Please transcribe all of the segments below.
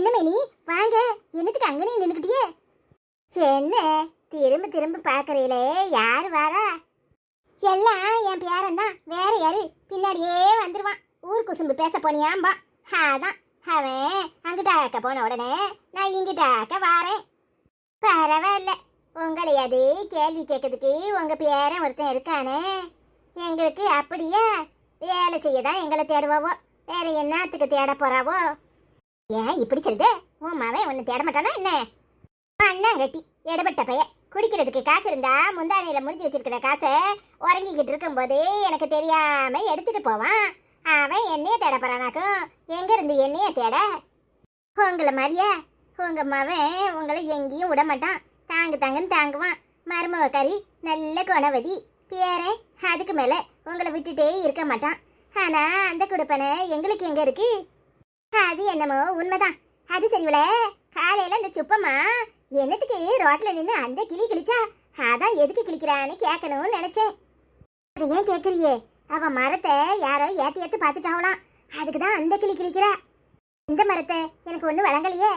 என்ன மேனி? வாங்க. என்னத்துக்கு அங்கனே நின்றுக்கிட்டியே என்ன? திரும்ப திரும்ப பார்க்குறீங்களே. யார் வாரா? எல்லாம் என் பேரன் தான் வேற யாரு? பின்னாடியே வந்துடுவான் ஊர் குசும்பு பேச போனியாம்பா. அதான். அவன் அங்கிட்டாக்க போன உடனே நான் இங்கிட்டாக்க வாரேன். பரவாயில்ல. உங்களை அது கேள்வி கேட்கறதுக்கு உங்கள் பேரன் ஒருத்தன் இருக்கானே. எங்களுக்கு அப்படியா? வேலை செய்ய தான் எங்களை தேடுவாவோ? வேற என்னத்துக்கு தேட போகிறாவோ ஏன் இப்படி சொல்லுது? உன் மவன் ஒன்று தேட மாட்டானா என்ன? அண்ணாங்கட்டி எடப்பட்ட பைய குடிக்கிறதுக்கு காசு இருந்தா முந்தானையில முடிஞ்சு வச்சிருக்கிற காசை உறங்கிக்கிட்டு இருக்கும்போது எனக்கு தெரியாம எடுத்துட்டு போவான். அவன் என்னைய தேட போறானாக்கும் எங்க இருந்து என்னைய தேட? உங்களை மாதிரியா. உங்க மவன் உங்களை எங்கேயும் விட மாட்டான். தாங்கு தாங்கன்னு தாங்குவான். மருமக கறி நல்ல குணவதி. பேரன் அதுக்கு மேல உங்களை விட்டுட்டே இருக்க மாட்டான். ஆனா அந்த குடுப்பனை எங்களுக்கு எங்க இருக்கு? அது என்னமோ உண்மைதான். அது சரிவில காலையில இந்த சுப்பம்மா என்னத்துக்கு ரோட்ல நின்று அந்த கிளி கிழிச்சா? அதான் எதுக்கு கிழிக்கிறான்னு கேட்கணும்னு நினைச்சேன். அதை ஏன் கேட்குறியே? அவ மரத்தை யாரோ ஏத்தி ஏத்து பார்த்துட்டாவலாம் அதுக்கு தான் அந்த கிளி கிழிக்கிறா. இந்த மரத்தை எனக்கு ஒன்றும் வழங்கலையே.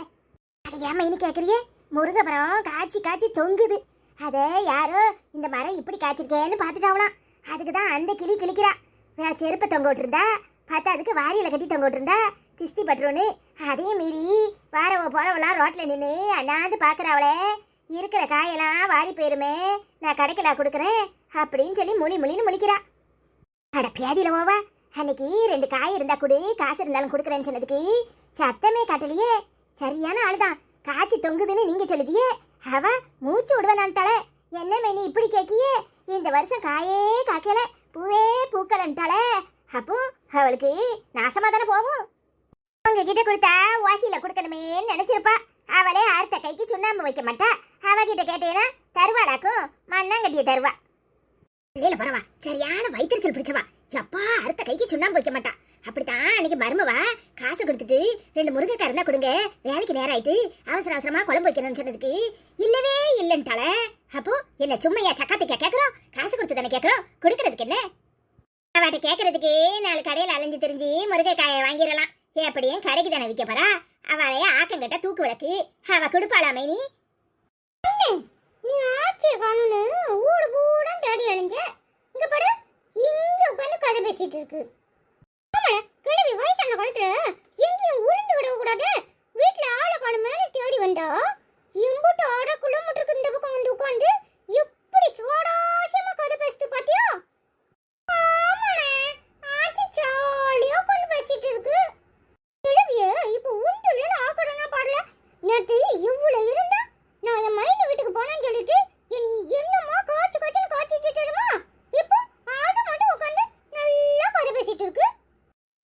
அது ஏன் கேட்குறியே? முருங்கை மரம் காய்ச்சி காய்ச்சி தொங்குது. அதை யாரோ இந்த மரம் இப்படி காய்ச்சிருக்கேன்னு பார்த்துட்டாவலாம் அதுக்கு தான் அந்த கிளி கிழிக்கிறா. செருப்பை தொங்க விட்டுருந்தா பார்த்தா அதுக்கு வாரியில் கட்டி தொங்க விட்டுருந்தா திஸ்தி பட்டுருன்னு அதையும் மீறி வாரவோ போறவெல்லாம் ரோட்டில் நின்று அண்ணாந்து பார்க்குறாவளே இருக்கிற காயெல்லாம் வாடி போயிருமே. நான் கடைக்கலா கொடுக்குறேன் அப்படின்னு சொல்லி முழி முழின்னு முழிக்கிறா. அட பியாதியில ஓவா அன்னைக்கு ரெண்டு காய் இருந்தால் கொடு காசு இருந்தாலும் கொடுக்குறேன்னு சொன்னதுக்கு சத்தமே காட்டலையே. சரியான ஆளுதான். காய்ச்சி தொங்குதுன்னு நீங்கள் சொல்லுதியே. அவ மூச்சு விடுவேனான்ட்டாள என்ன மேனி இப்படி கேட்கியே இந்த வருஷம் காயே காய்க்கலை பூவே பூக்கலன்ட்டாளே. அப்போ அவளுக்கு நாசமா தானே போகும். அவங்க கிட்ட கொடுத்தா வாசியில கொடுக்கணுமேன்னு நினைச்சிருப்பா. அவளே அடுத்த கைக்கு சுண்ணாம்பு வைக்க மாட்டா. அவகிட்ட கேட்டேன்னா தருவாளாக்கும் மண்ணாங்கட்டிய தருவா. பிள்ளையில பரவா சரியான வைத்தறிச்சல் பிடிச்சவா. எப்பா அடுத்த கைக்கு சுண்ணாம்பு வைக்க மாட்டா. அப்படித்தான் அன்னைக்கு மருமவா காசு கொடுத்துட்டு ரெண்டு முருங்கைக்காய் இருந்தா கொடுங்க. வேலைக்கு நேரம் ஆயிட்டு அவசர அவசரமா குழம்பு வைக்கணும்னு சொன்னதுக்கு இல்லவே இல்லைன்ட்டால அப்போ என்ன சும்மையா சக்காத்துக்கா கேக்குறோம்? காசு கொடுத்து தானே கேட்குறோம் கொடுக்கறதுக்கு என்ன? அவட்ட கேட்கறதுக்கே நாலு கடையில அலைஞ்சு தெரிஞ்சு முருங்கைக்காயை வாங்கிடலாம். எப்படியும் கடைக்கு தானே விற்க போறா? அவளைய ஆக்கங்கிட்ட தூக்கு விளக்கு. அவ கொடுப்பாளாமே நீ? நீ ஆட்சியை காணுன்னு ஊடு கூட தேடி அழிஞ்ச. இங்க படு இங்க உட்காந்து கதை பேசிட்டு இருக்கு. ஆமாடா கிழவி வயசான காலத்துல எங்கேயும் உளுந்து விடவே கூடாது வீட்டுல ஆளை காணுமேனு தேடி வந்தா இம்புட்டு அரை கிலோமீட்டருக்கு இந்த பக்கம் வந்து உட்காந்து எப்படி சுவாரஸ்யமா கதை பேசுது பாத்தியா ஆமாண்ணே ஆச்சி ஜாலியா உட்காந்து பேசிட்டு இருக்கு கிழவிய இப்ப உண்டுல ஆக்கடனா பாடல நேத்து இவ்வளவு இருந்தா நான் என் மைனி வீட்டுக்கு போனேன்னு சொல்லிட்டு நீ என்னமா காய்ச்சி காய்ச்சி காய்ச்சிச்சு தெரியுமா இப்போ அது மட்டும் உட்காந்து நல்லா கதை பேசிட்டு இருக்கு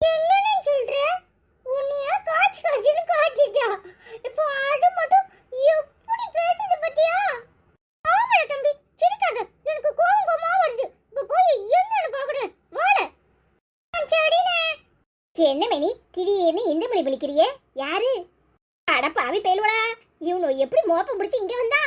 என்னன்னு சொல்ற உன்னைய காய்ச்சி காய்ச்சின்னு காய்ச்சிச்சா இப்போ அது மட்டும் எப்படி பேசுது பத்தியா ஆமாடா தம்பி சிரிக்காத எனக்கு கோவம் கோவமா வருது இப்போ போய் என்னன்னு பாக்குறேன் வாட சரிண்ணே என்ன மேனி? திடீர்னு இந்த மொழி விழிக்கிறியே? யாரு? அடப்பாவி பேலுவடா இவனு எப்படி மோப்பம் பிடிச்சி இங்க வந்தா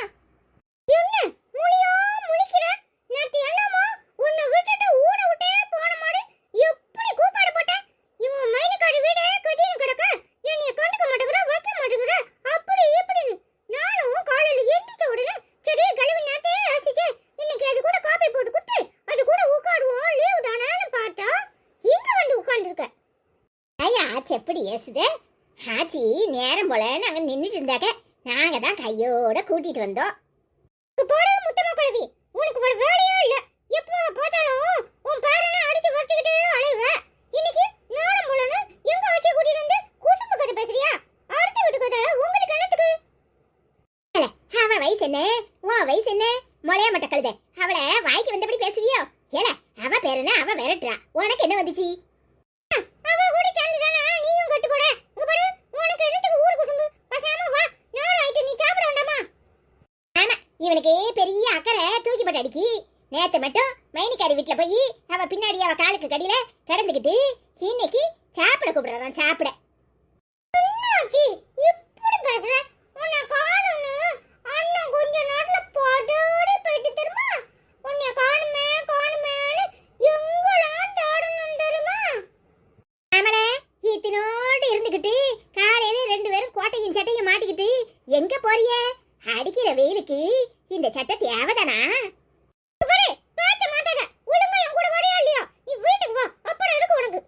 என்ன முழியா முழிக்கிற நேத்து என்னமோ உன்னை விட்டுட்டு ஊட விட்டே போன மாடு எப்படி கூப்பாடு போட்ட இவன் மைனக்காரி வீடே கட்டின்னு கிடக்க என்னைய கண்டுக்க மாட்டேங்கிற வைக்க மாட்டேங்கிற அப்படி இப்படின்னு நானும் காலையில எந்திரிச்ச உடனே சரி கழுவி நேத்தே ஆசிச்சே இன்னைக்கு அது கூட காபி போட்டு குட்டு அது கூட உட்காருவோம் லீவ் தானேன்னு பார்த்தா இங்க வந்து உட்காந்துருக்க ஐயா ஆச்சு. எப்படி ஏசுதே? ஆச்சி நேரம் போல நாங்க நின்றுட்டு இருந்தாக்க நாங்க தான் கையோட கூட்டிட்டு வந்தோம். போடு முத்தமா குழவி. உனக்கு ஒரு வேலையே இல்ல. எப்போ பார்த்தாலும் உன் பேரனை அடிச்சு வட்டிக்கிட்டு அலைவ இன்னைக்கு நேரம் போலன்னு எங்க ஆச்சி கூட்டிட்டு வந்து குசும்பு கதை பேசுறியா? அடுத்த வீட்டு கதை உங்களுக்கு என்னத்துக்கு? அட, அவ வயசு என்ன? உன் வயசு என்ன? மொளைய மட்ட கழுத. அவளை வாய்க்கு வந்தபடி பேசுவியோ? ஏல அவ பேர் அவ விரட்டுறா. உனக்கு என்ன வந்துச்சு அவ கூட சேர்ந்துதானே நீயும் கட்டு போட இங்க பாரு உனக்கு என்னத்துக்கு ஊரு குசும்பு பேசாம வா நாளை ஆயிட்டு நீ சாப்பிட வேண்டாமா ஆமா இவனுக்கு பெரிய அக்கறை தூக்கி போட்டு அடிக்கி. நேத்து மட்டும் மைனிக்காரி வீட்டுல போய் அவ பின்னாடி அவ காலுக்கு கடியில கடந்துக்கிட்டு இன்னைக்கு சாப்பிட கூப்பிடுறான் சாப்பிட. என்னாச்சு இப்படி இருந்துகிட்டு காலையில ரெண்டு பேரும் கோட்டையை சட்டையும் மாட்டிக்கிட்டு எங்க போறிய? அடிக்கிற வெயிலுக்கு இந்த சட்டை தேவைதானா பாரு, பேச்ச மாத்தாத. ஒழுங்கா என் கூட வரியா வீட்டுக்கு வா, அப்புறம் இருக்கு உனக்கு.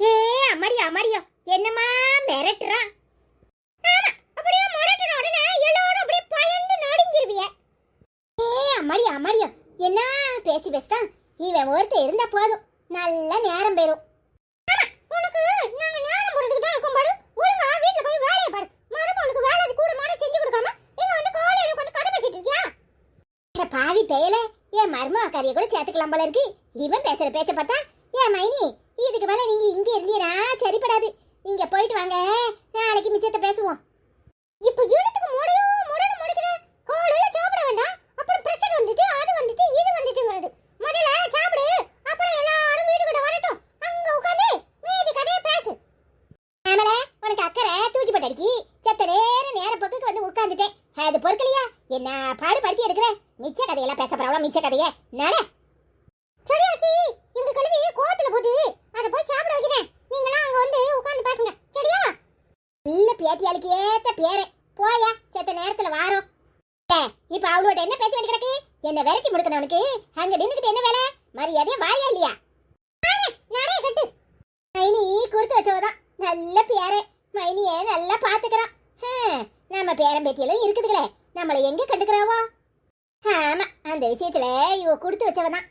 ஏ, அம்மாடியோ, அம்மாடியோ, என்னம்மா மிரட்டுறான்? ஆமா, அப்படியே மிரட்டுன உடனே எல்லாரும் அப்படியே பயந்து நடுங்கிருவிய. ஏ, அம்மாடியோ, அம்மாடியோ, என்ன பேச்சு பேசுதான் இவன் ஒருத்தர் இருந்தா போதும். நல்ல நேரம் பெறும் உனக்கு நாங்க நேரம் போறதுக்கு இருக்கும் பாரு. ஒழுங்கா வீட்ல போய் வேலையை பாரு. மருமகளுக்கு வேலை கூட மாட செஞ்சு கொடுக்காம இங்க வந்து காலையில உட்காந்து பேசிட்டு இருக்கியா அட பாவி பேயல என் மரும அக்காரிய கூட சேர்த்துக்கலாம் போல இருக்கு. இவன் பேசுற பேச்ச பார்த்தா ஏன் மைனி இதுக்கு மேல நீங்க இங்க இருந்தீரா? சரிப்படாது. நீங்க போயிட்டு வாங்க. நாளைக்கு மிச்சத்தை பேசுவோம். இப்போ யூனிட்டுக்கு முடியும் முடியும் முடிக்கிறேன் காலையில சாப்பிட வேண்டாம். அப்புறம் பிரஷர் வந்துட்டு அது வந்துட்டு இது வந்துட்டுங்கிறது. முதல்ல சாப்பிடு. அப்புறம் எல்லாரும் வீடு கூட வரட்டும். அங்க உட்காந்து மீதி கதையை பேசு. நாமளே உனக்கு அக்கறை தூக்கி போட்டடிக்கி செத்த நேரம் நேர பக்கத்துக்கு வந்து உட்காந்துட்டேன் அது பொறுக்கலையா? என்ன பாடுபடுத்தி எடுக்கிற? மிச்ச கதையெல்லாம் பேச போறவள மிச்ச கதையே. நட. சரியாச்சி இந்த கழுவி கோத்துல போட்டு அதை போய் சாப்பிட வைக்கிறேன். நீங்களாம் அங்க வந்து உட்காந்து பேசுங்க. சரியா இல்ல பேத்தியாளுக்கு ஏத்த பேரு. போயா செத்த நேரத்துல வாரோம் இப்ப அவளோட என்ன பேச்சு வேண்டி கிடக்கு? என்ன விரட்டி முடுக்கணவனுக்கு அங்க நின்னுக்கிட்டு என்ன வேலை? மரியாதையா வாரியா இல்லையா? நடைய கட்டு. மைனி கொடுத்து வச்சவதான். நல்ல பேரே. மைனிய நல்லா பாத்துக்கிறான். நம்ம பேரன் பேத்தியெல்லாம் இருக்குதுங்களே நம்மளை எங்க கண்டுக்கிறாவா? ஆமா அந்த விஷயத்துல இவ கொடுத்து வச்சவதான்.